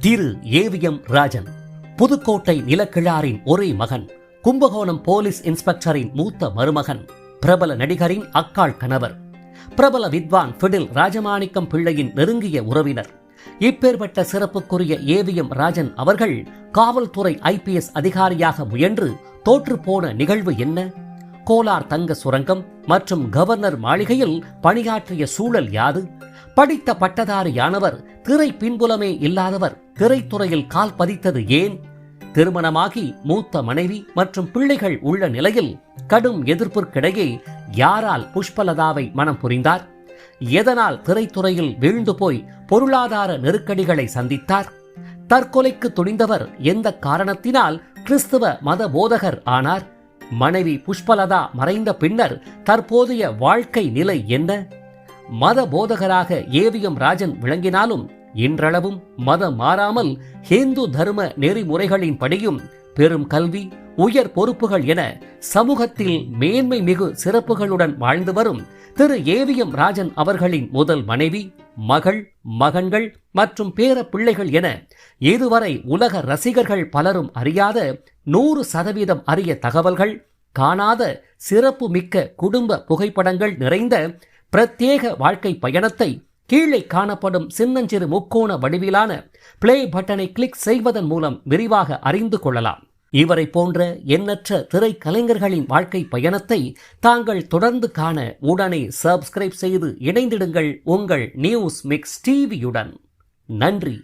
Thiru A V M Rajan. Pudukkottai நிலக்கிழாரின் ஒரே மகன். Kumbakonam police இன்ஸ்பெக்டரின் மூத்த மருமகன். பிரபல நடிகரின் அக்காள் கணவர். பிரபல வித்வான் ஃபிடில் ராஜமாணிக்கம் பிள்ளையின் நெருங்கிய உறவினர். இப்பேற்பட்ட சிறப்புக்குரிய ஏவிஎம் ராஜன் அவர்கள் காவல்துறை ஐபிஎஸ் அதிகாரியாக முயன்று தோற்றுப்போன நிகழ்வு என்ன? கோலார் தங்க சுரங்கம் மற்றும் கவர்னர் மாளிகையில் பணியாற்றிய சூழல் யாது? படித்த பட்டதாரியானவர் திரை பின்புலமே இல்லாதவர் திரைத்துறையில் கால் பதித்தது ஏன்? திருமணமாகி மூத்த மனைவி மற்றும் பிள்ளைகள் உள்ள நிலையில் கடும் எதிர்ப்பிற்கிடையே யாரால் புஷ்பலதாவை மனம் புரிந்தார்? எதனால் திரைத்துறையில் வீழ்ந்து போய் பொருளாதார நெருக்கடிகளை சந்தித்தார்? தற்கொலைக்கு துணிந்தவர் எந்த காரணத்தினால் கிறிஸ்துவ மத போதகர் ஆனார்? மனைவி புஷ்பலதா மறைந்த பின்னர் தற்போதைய வாழ்க்கை நிலை என்ன? மத போதகராக ஏவிஎம் ராஜன் விளங்கினாலும் இன்றளவும் மதம் மாறாமல் ஹிந்து தர்ம நெறிமுறைகளின் படியும் பெரும் கல்வி உயர் பொறுப்புகள் என சமூகத்தில் மேன்மை மிகு சிறப்புகளுடன் வாழ்ந்து வரும் திரு ஏவிஎம் ராஜன் அவர்களின் முதல் மனைவி மகள் மகன்கள் மற்றும் பேர பிள்ளைகள் என இதுவரை உலக ரசிகர்கள் பலரும் அறியாத நூறு சதவீதம் அறிய தகவல்கள் காணாத சிறப்பு மிக்க குடும்ப புகைப்படங்கள் நிறைந்த பிரத்யேக வாழ்க்கை பயணத்தை கீழே காணப்படும் சின்னஞ்சிறு முக்கோண வடிவிலான பிளே பட்டனை கிளிக் செய்வதன் மூலம் விரிவாக அறிந்து கொள்ளலாம். இவரை போன்ற எண்ணற்ற திரைக்கலைஞர்களின் வாழ்க்கை பயணத்தை தாங்கள் தொடர்ந்து காண உடனே சப்ஸ்கிரைப் செய்து இணைந்திடுங்கள் உங்கள் நியூஸ் மிக்ஸ் டிவியுடன் நன்றி.